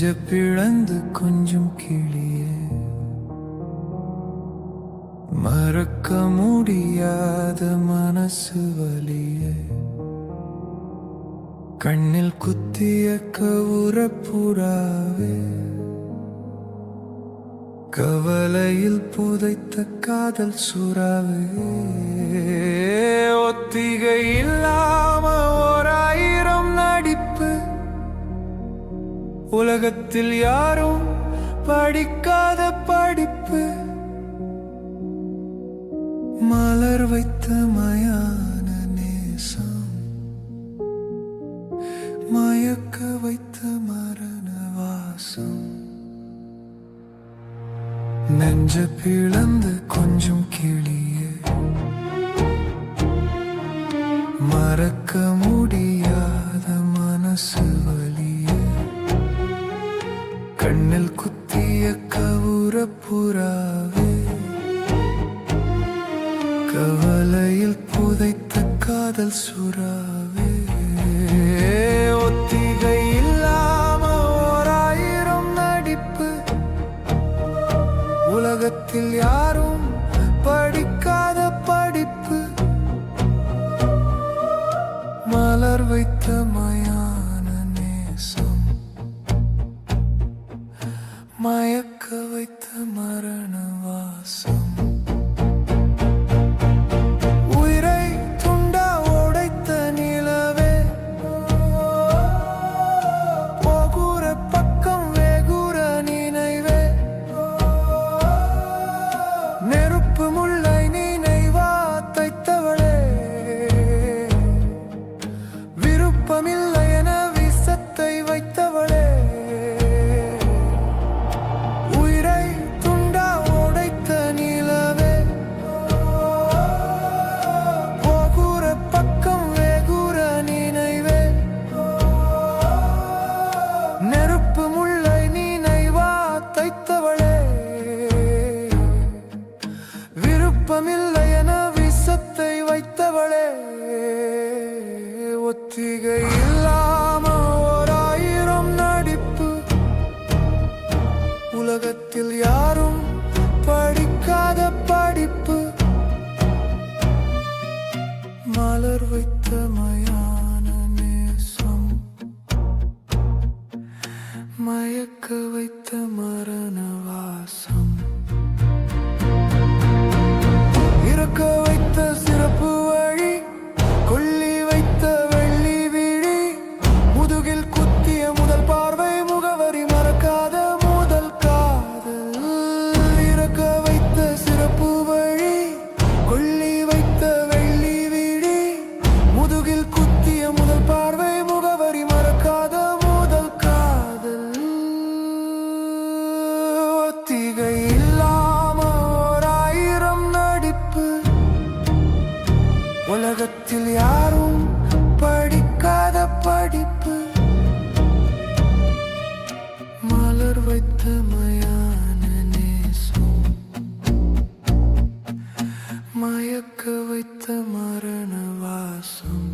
நெஞ்ச பிளந்து கொஞ்சம் கிளியே. மறக்க முடியாத மனசு வலியே. கண்ணில் குத்திய கவுரப்புறாவே கவலையில் புதைத்த காதல் சுறாவே. ஒத்திகையில் உலகத்தில் யாரும் படிக்காத படிப்பு. மலர் வைத்த மயான நேசம். மயக்க வைத்த மரண வாசம். நெஞ்ச பிளந்து கொஞ்சம் கிளி கண்ணில் குத்திய கவுர புறாவே கவலையில் புதைத்த காதல் சுறாவே ஒத்திகை இல்லாம ஓராயிரம் நடிப்பு உலகத்தில் யார் மயக்க வைத்த மர வைத்தவளே ஒத்திகை இல்லாம ஓர் ஆயிரம் நடிப்பு. உலகத்தில் யாரும் படிக்காத படிப்பு. மலர் வைத்த மயான நேசம். மயக்க வைத்த மரண வாசம் இருக்க உலகத்தில் யாரும் படிக்காத படிப்பு. மலர் வைத்த மயான நேசம். மயக்க வைத்த மரண வாசம்